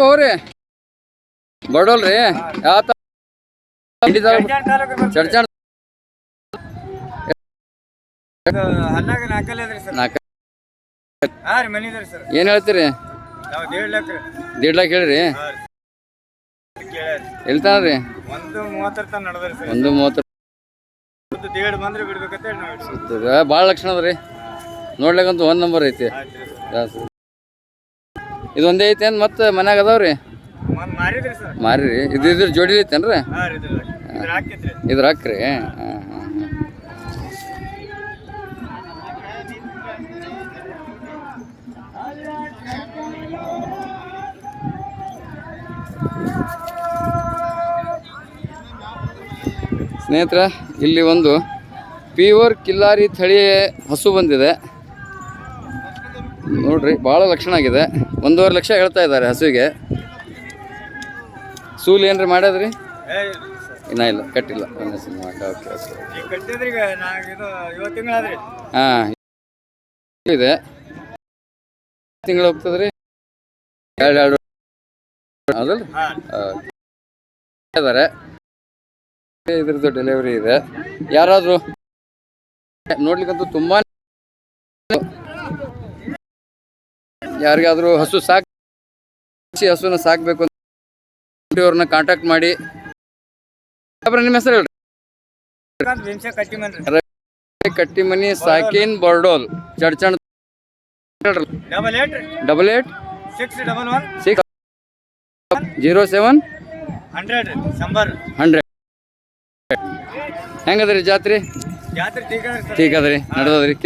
ಹೋರಿ ಬಡೋಲ್ರಿ ಯಾವ ಚಡ್ಚಾಣ ಏನ್ ಹೇಳ್ತೀರಿ? ದೀಡ್ ಲಾಕ್ ಹೇಳ್ರಿ? ಎಲ್ತಾನ್ರಿ ಒಂದು ಮೂವತ್ತರ ತನಕ ನಡೆದ್ರಿ ಸರ್. ಒಂದು ಮೂವತ್ತು ಒಂದು ದೇಡ್ ಬಂದ್ರೆ ಬಿಡ್ಬೇಕಂತ ಹೇಳಿ. ಭಾಳ ಲಕ್ಷಣ ಅದ್ರಿ ನೋಡ್ಲಿಕ್ಕಂತೂ ಒಂದು ನಂಬರ್ ಐತಿ. ಆಯ್ತು ಐತೆ ಏನು ಮತ್ತೆ ಮನ್ಯಾಗ ಅದಾವ್ರಿ ಮಾರಿ ಇದು ಇದ್ರ ಜೋಡಿ ಐತೇನ್ರಿ ಇದ್ರ ಹಾಕ್ರಿ. ಹಾಂ ಹಾಂ ಹಾಂ. ಸ್ನೇಹಿತರೆ ಇಲ್ಲಿ ಒಂದು ಪ್ಯೂರ್ ಕಿಲ್ಲಾರಿ ತಳಿ ಹಸು ಬಂದಿದೆ. ನೋಡ್ರಿ ಭಾಳ ಲಕ್ಷಣ ಆಗಿದೆ. ಒಂದೂವರೆ ಲಕ್ಷ ಹೇಳ್ತಾ ಇದ್ದಾರೆ ಹಸುವಿಗೆ. ಸೂಲ್ ಏನ್ರಿ ಮಾಡ್ಯದ್ರಿ ಇನ್ನ ಇಲ್ಲ ಕಟ್ಟಿಲ್ಲ. ಓಕೆ ಓಕೆ ಇದು ಹಾಂ ತಿಂಗಳು ಹೋಗ್ತದ್ರಿ? ಎರಡು ಎರಡು ಹೌದಲ್ಲ ಇದ್ದಾರೆ ಇದ್ರದ್ದು ಡೆಲಿವರಿ ಇದೆ. ಯಾರಾದರೂ ನೋಡ್ಲಿಕ್ಕಂತೂ ತುಂಬಾ ಯಾರಿಗಾದ್ರೂ ಹಸು ಸಾಕ್ ಹಸುನ ಸಾಕಬೇಕು ಅಂತ ಅವ್ರನ್ನ ಕಾಂಟ್ಯಾಕ್ಟ್ ಮಾಡಿ. ನಿಮ್ಮ ಹೆಸರು ಹೇಳ್ರಿ. Kattimani ಸಾಕಿನ್ Bardol. Chadchan double eight six zero seven hundred ಹೆಂಗದ್ರಿ ಜಾತ್ರೆ? ಜಾತ್ರೆ ಟೀಕ್ ಅದ್ರಿ ಕೇಳಿಕತ್ತ ನಡೆದದ್ರಿ ರೀ